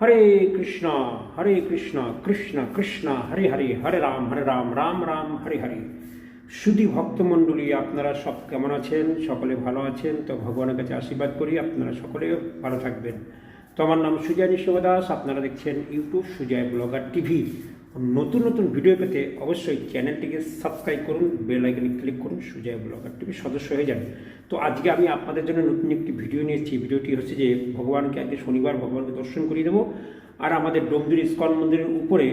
হরে কৃষ্ণ হরে কৃষ্ণ কৃষ্ণ কৃষ্ণ, হরে হরে হরে রাম হরে রাম রাম রাম, হরে হরে। সুধী ভক্তমণ্ডলী, আপনারা সব কেমন আছেন? সকলে ভালো আছেন? তো ভগবানের কাছে আশীর্বাদ করি, আপনারা সকলে ভালো থাকবেন। তো আমার নাম সুজয় নিশিবদাস আপনারা দেখছেন ইউটিউব সুজয় ব্লগার টিভি। নতুন নতুন ভিডিও পেতে অবশ্যই চ্যানেলটিকে সাবস্ক্রাইব করুন, বেল আইকনে ক্লিক করুন, সুজয় ব্লগার টিভি সদস্য হয়ে যান। তো আজকে আমি আপনাদের জন্য নতুন একটি ভিডিও নিয়েছি ভিডিওটি হচ্ছে যে ভগবানকে আজকে শনিবার ভগবানকে দর্শন করিয়ে দেবো। আর আমাদের ডোমদুর ইস্কন মন্দিরের উপরে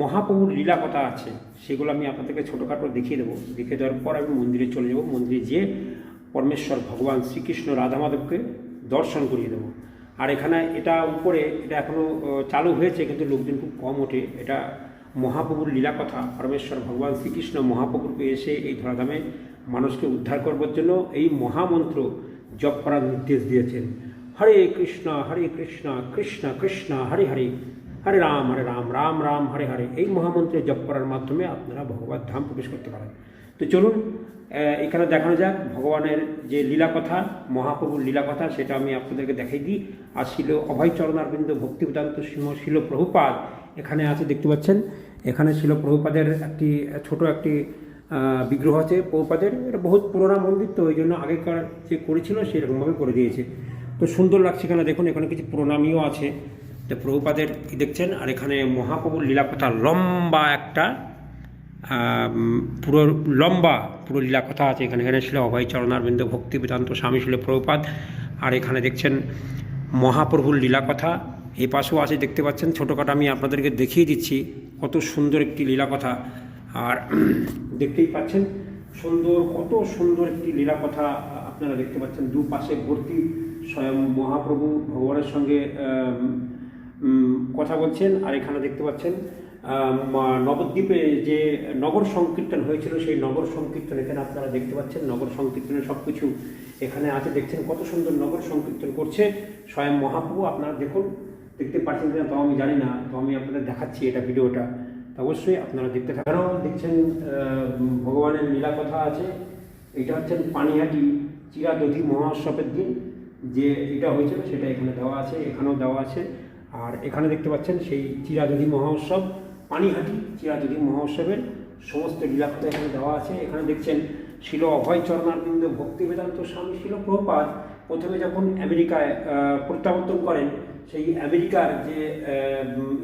মহাপ্রভুর লীলা কথা আছে, সেগুলো আমি আপনাদেরকে ছোটোখাটো দেখিয়ে দেবো। দেখিয়ে দেওয়ার পর আমি মন্দিরে চলে যাব। মন্দিরে যেয়ে পরমেশ্বর ভগবান শ্রীকৃষ্ণ রাধা মাধবকে দর্শন করিয়ে দেবো। আর এখানে এটা উপরে, এটা এখনও চালু হয়েছে, কিন্তু লোকজন খুব কম ওঠে। এটা মহাপ্রভুর লীলা কথা, পরমেশ্বর ভগবান শ্রীকৃষ্ণ মহাপ্রভুকে এসে এই ধরাধামে মানুষকে উদ্ধার করবার জন্য এই মহামন্ত্র জপ করার নির্দেশ দিয়েছেন। হরে কৃষ্ণ হরে কৃষ্ণ কৃষ্ণ কৃষ্ণ, হরে হরে। হরে রাম হরে রাম রাম রাম, হরে হরে। এই মহামন্ত্রে জপ করার মাধ্যমে আপনারা ভগবান ধাম প্রবেশ করতে পারেন। তো চলুন এখানে দেখানো যাক ভগবানের যে লীলা কথা, মহাপ্রভুর লীলা কথা, সেটা আমি আপনাদেরকে দেখাই দিই। আর ছিল অভয় চরণারবিন্দ ভক্তিবেদান্ত সিংহ শিল প্রভুপাদ এখানে আছে, দেখতে পাচ্ছেন? এখানে ছিল প্রভুপাদের একটি, ছোট একটি বিগ্রহ আছে প্রভুপাদের। এটা বহুত পুরোনো মন্দির, তো ওই জন্য আগেকার যে করেছিল সেরকমভাবে করে দিয়েছে। তো সুন্দর লাগছে এখানে দেখুন, এখানে কিছু প্রণামীও আছে। তো প্রভুপাদের দেখছেন? আর এখানে মহাপ্রভুর লীলাকথা, লম্বা একটা পুরো লম্বা পুরো লীলা কথা আছে এখানে। এখানে ছিল অভয় চরণারবিন্দ ভক্তি বেদান্ত স্বামী ছিল প্রভুপাদ। আর এখানে দেখছেন মহাপ্রভুর লীলা কথা এই পাশেও আছে, দেখতে পাচ্ছেন, ছোটোখাটো আমি আপনাদেরকে দেখিয়ে দিচ্ছি। কত সুন্দর একটি লীলা কথা আর দেখতেই পাচ্ছেন, সুন্দর, কত সুন্দর একটি লীলা কথা আপনারা দেখতে পাচ্ছেন। দুপাশে ভর্তি স্বয়ং মহাপ্রভু ভগবানের সঙ্গে কথা বলছেন। আর এখানে দেখতে পাচ্ছেন নবদ্বীপে যে নগর সংকীর্তন হয়েছিল, সেই নগর সংকীর্তন এখানে আপনারা দেখতে পাচ্ছেন। নগর সংকীর্তনের সব কিছু এখানে আছে। দেখছেন কত সুন্দর নগর সংকীর্তন করছে স্বয়ং মহাপ্রভু। আপনারা দেখুন দেখতে পাচ্ছেন কিনা তাও আমি জানি না, তো আমি আপনাদের দেখাচ্ছি এটা ভিডিওটা। অবশ্যই আপনারা দেখতে থাকেন। দেখছেন ভগবানের লীলা কথা আছে, এটা হচ্ছেন পানিহাটি চিরাদধি মহোৎসবের দিন, যে এটা হয়েছিল, সেটা এখানে দেওয়া আছে, এখানেও দেওয়া আছে। আর এখানে দেখতে পাচ্ছেন, সেই চিরাদধি মহোৎসব পানিহাটি চিরাদধি মহোৎসবের সমস্ত লীলাকথা এখানে দেওয়া আছে। এখানে দেখছেন ছিল অভয় চরণারবিন্দ ভক্তি বেদান্ত স্বামী ছিল প্রভুপাদ প্রথমে যখন আমেরিকায় প্রত্যাবর্তন করেন, সেই আমেরিকার যে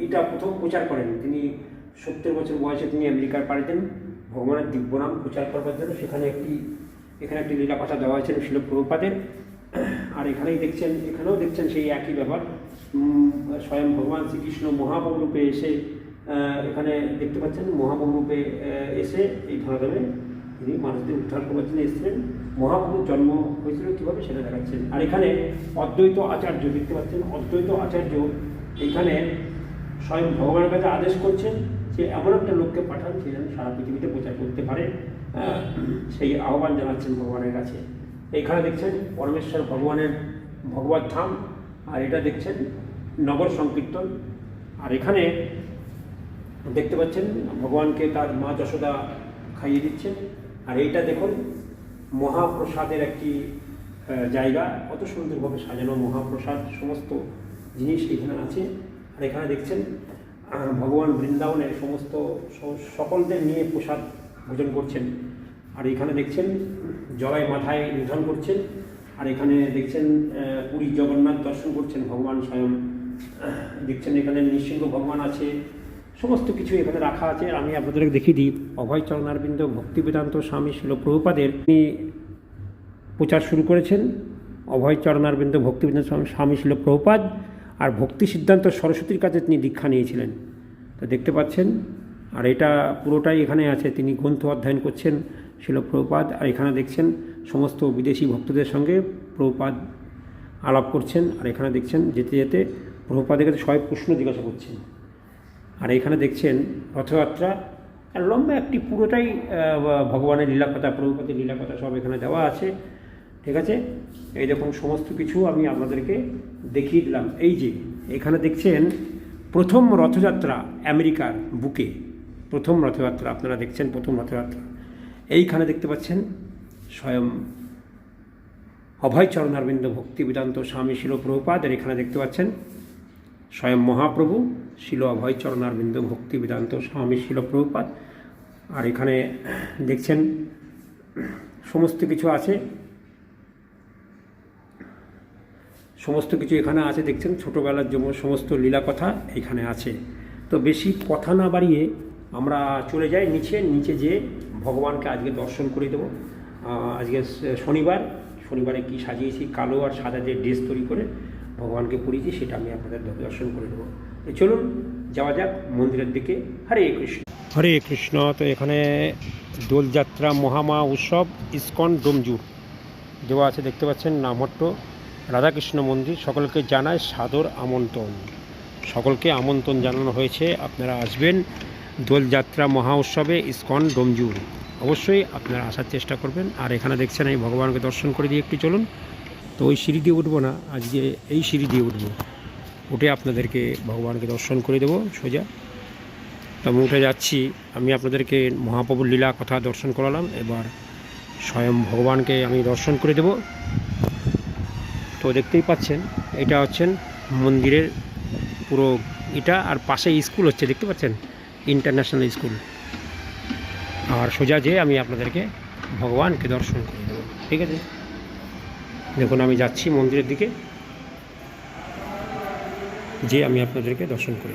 এটা প্রথম প্রচার করেন, তিনি সত্তর বছর বয়সে তিনি আমেরিকার পাড়ি দেন, ভগবানের দিব্যনাম প্রচার করবার জন্য সেখানে একটি, এখানে একটি লীলা কথা দেওয়া হয়েছিল শিল প্রভুপাদের। আর এখানেই দেখছেন, এখানেও দেখছেন সেই একই ব্যাপার। স্বয়ং ভগবান শ্রীকৃষ্ণ মহাপ্রভু রূপে এসে এখানে দেখতে পাচ্ছেন মহাপ্রভু রূপে এসে এই ধরাধামে তিনি মানুষদের উদ্ধার করবার জন্য এসেছিলেন। মহাপ্রভুর জন্ম হয়েছিল কীভাবে সেটা দেখাচ্ছেন। আর এখানে অদ্বৈত আচার্য দেখতে পাচ্ছেন। অদ্বৈত আচার্য এখানে স্বয়ং ভগবানের কাছে আদেশ করছেন যে এমন একটা লোককে পাঠান সে যেন সারা পৃথিবীতে প্রচার করতে পারে। সেই আহ্বান জানাচ্ছেন ভগবানের কাছে। এখানে দেখছেন পরমেশ্বর ভগবানের ভগবত ধাম, আর এটা দেখছেন নগর সংকীর্তন। আর এখানে দেখতে পাচ্ছেন ভগবানকে তার মা যশোদা খাইয়ে দিচ্ছেন। আর এইটা দেখুন, মহাপ্রসাদের একটি জায়গা। কত সুন্দরভাবে সাজানো মহাপ্রসাদ, সমস্ত জিনিস এখানে আছে। আর এখানে দেখছেন ভগবান বৃন্দাবনের সমস্ত সকলদের নিয়ে প্রসাদ ভোজন করছেন। আর এখানে দেখছেন জয় মাথায় নিধন করছেন। আর এখানে দেখছেন পুরী জগন্নাথ দর্শন করছেন ভগবান স্বয়ং। দেখছেন এখানে নৃসিংহ ভগবান আছে। সমস্ত কিছু এখানে রাখা আছে। আমি আপনাদেরকে দেখিয়ে দিই। অভয় চরণারবিন্দ ভক্তি বেদান্ত স্বামী শিল প্রভুপাদের তিনি প্রচার শুরু করেছেন। অভয় চরণারবিন্দ ভক্তি বেদান্ত স্বামী- স্বামী শিল প্রভুপাদ আর ভক্তি সিদ্ধান্ত সরস্বতীর কাছে তিনি দীক্ষা নিয়েছিলেন। তো দেখতে পাচ্ছেন, আর এটা পুরোটাই এখানে আছে। তিনি গ্রন্থ অধ্যয়ন করছেন শিল প্রভুপাদ আর এখানে দেখছেন সমস্ত বিদেশি ভক্তদের সঙ্গে প্রভুপাদ আলাপ করছেন। আর এখানে দেখছেন যেতে যেতে প্রভুপাদের কাছে সবাই প্রশ্ন জিজ্ঞাসা করছেন। আর এখানে দেখছেন রথযাত্রা। আর লম্বা একটি পুরোটাই ভগবানের লীলাকথা, প্রভুপতির লীলাকথা সব এখানে দেওয়া আছে। ঠিক আছে? এই দেখুন, সমস্ত কিছু আমি আপনাদেরকে দেখিয়ে দিলাম। এই যে, এখানে দেখছেন প্রথম রথযাত্রা আমেরিকার বুকে। প্রথম রথযাত্রা, আপনারা দেখছেন প্রথম রথযাত্রা। এইখানে দেখতে পাচ্ছেন স্বয়ং অভয় চরণারবিন্দ ভক্তি স্বামী শিল প্রভুপাদ এখানে দেখতে পাচ্ছেন স্বয়ং মহাপ্রভু শিল অভয় অভয়চরণারবিন্দ ভক্তি বেদান্ত স্বামী শিল প্রভুপাত আর এখানে দেখছেন, সমস্ত কিছু আছে। সমস্ত কিছু এখানে আছে, দেখছেন? ছোটোবেলার জন্য সমস্ত লীলা কথা এখানে আছে। তো বেশি কথা না বাড়িয়ে আমরা চলে যাই নিচে। নিচে যেয়ে ভগবানকে আজকে দর্শন করে দেবো। আজকে শনিবার। শনিবারে কি সাজিয়েছি? কালো আর সাদা যে ড্রেস তৈরি করে ভগবানকে পরিয়েছি সেটা আমি আপনাদের দর্শন করে দেবো তো চলুন, যাওয়া যাক মন্দিরের দিকে। হরে কৃষ্ণ। হরে কৃষ্ণ। তো এখানে দোলযাত্রা মহামা উৎসব ইস্কন ডোমজুর দেওয়া আছে, দেখতে পাচ্ছেন, নামহট্ট। রাধাকৃষ্ণ মন্দির, সকলকে জানায় সাদর আমন্ত্রণ। সকলকে আমন্ত্রণ জানানো হয়েছে। আপনারা আসবেন দোলযাত্রা মহা উৎসবে ইস্কন ডোমজুর। অবশ্যই আপনারা আসার চেষ্টা করবেন। আর এখানে দেখছেন, আমি ভগবানকে দর্শন করে দিয়ে একটু চলুন। তো ওই সিঁড়ি দিয়ে উঠবো না, আজকে এই সিঁড়ি দিয়ে উঠবো। উঠে আপনাদেরকে ভগবানকে দর্শন করে দেবো সোজা। তো আমি উঠে যাচ্ছি, আমি আপনাদেরকে মহাপ্রভুর লীলা কথা দর্শন করালাম, এবার স্বয়ং ভগবানকে আমি দর্শন করে দেব। তো দেখতেই পাচ্ছেন, এটা হচ্ছেন মন্দিরের পুরো এটা আর পাশে স্কুল হচ্ছে, দেখতে পাচ্ছেন? International school. আর সোজা যেয়ে আমি আপনাদেরকে ভগবানকে দর্শন করে দেবো। ঠিক আছে? দেখুন আমি যাচ্ছি মন্দিরের দিকে। যে আমি আপনাদেরকে দর্শন করে